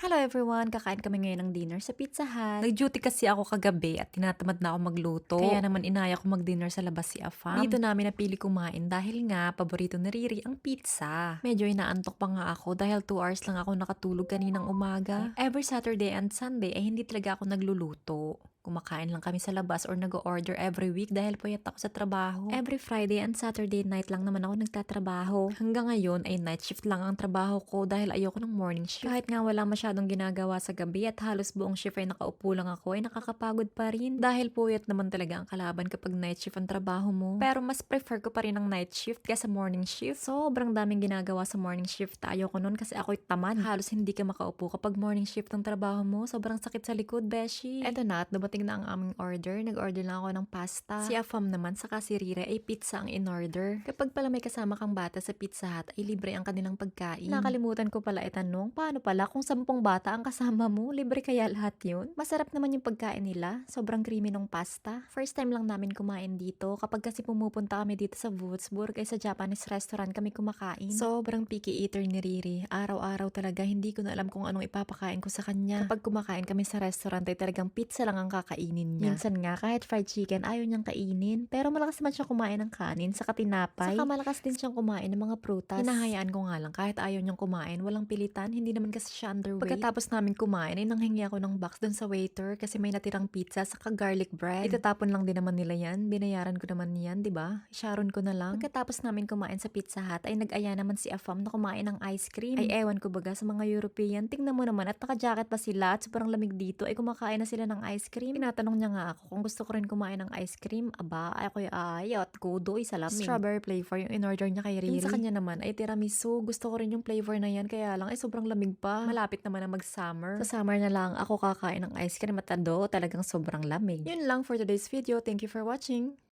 Hello everyone! Kakain kami ngayon ng dinner sa Pizza Hut. Nag-duty kasi ako kagabi at tinatamad na ako magluto. Kaya naman inaya ko mag-dinner sa labas si Afam. Dito namin napili kumain dahil nga paborito ni Riri ang pizza. Medyo inaantok pa nga ako dahil 2 hours lang ako nakatulog kaninang umaga. Every Saturday and Sunday ay hindi talaga ako nagluluto. Kumakain lang kami sa labas or nag-order every week dahil puyat ako sa trabaho. Every Friday and Saturday night lang naman ako nagtatrabaho. Hanggang ngayon ay night shift lang ang trabaho ko dahil ayoko ng morning shift. Kahit nga wala masyadong ginagawa sa gabi at halos buong shift ay nakaupo lang ako ay nakakapagod pa rin. Dahil puyat naman talaga ang kalaban kapag night shift ang trabaho mo. Pero mas prefer ko pa rin ang night shift kaysa morning shift. Sobrang daming ginagawa sa morning shift. Ayoko nun kasi ako'y tamad. Halos hindi ka makaupo kapag morning shift ang trabaho mo. Sobrang sakit sa likod, beshi. Eto na at dumating na ang aming order. Nag-order lang ako ng pasta. Si Afam naman saka si Rire ay pizza ang in-order. Kapag pala may kasama kang bata sa Pizza Hut ay libre ang kanilang pagkain. Nakalimutan ko pala itanong, paano pala kung sampung bata ang kasama mo? Libre kaya lahat yun? Masarap naman yung pagkain nila. Sobrang creamy ng pasta. First time lang namin kumain dito. Kapag kasi pumupunta kami dito sa Würzburg ay sa Japanese restaurant kami kumakain. Sobrang picky eater ni Riri. Araw-araw talaga hindi ko na alam kung anong ipapakain ko sa kanya. Kapag kumakain kami sa restaurant ay talagang pizza lang ang kakainin niya. Minsan nga kahit fried chicken ayaw niyang kainin. Pero malakas man siya kumain ng kanin sa katinapay. Saka malakas din siyang kumain ng mga prutas. Hinahayaan ko nga lang kahit ayaw niyang kumain. Walang pilitan. Hindi naman kasi siya underweight. Pagkatapos namin kumain ay nanghingi ako ng box dun sa waiter kasi may natirang pizza saka garlic bread. Itatapon lang din naman nila yan. Binayaran ko naman yan, di ba? Sharon ko na lang. Pagkatapos namin kumain sa Pizza Hut ay nag-aya naman si Afam na kumain ng ice cream. Ay ewan ko baga sa mga European. Tingnan mo naman at naka-jacket pa sila at sobrang lamig dito ay kumakain na sila ng ice cream. Tinatanong niya nga ako kung gusto ko rin kumain ng ice cream. Aba, ay ako'y ayaw at kudo ay salamig. Strawberry flavor yung in-order niya kay Riri. Yung sa kanya naman ay tiramisu. Gusto ko rin yung flavor na yan kaya lang ay sobrang lamig pa. Malapit naman na mag-summer. Sa summer na lang ako kakain ng ice cream at ado talagang sobrang lamig. Yun lang for today's video. Thank you for watching.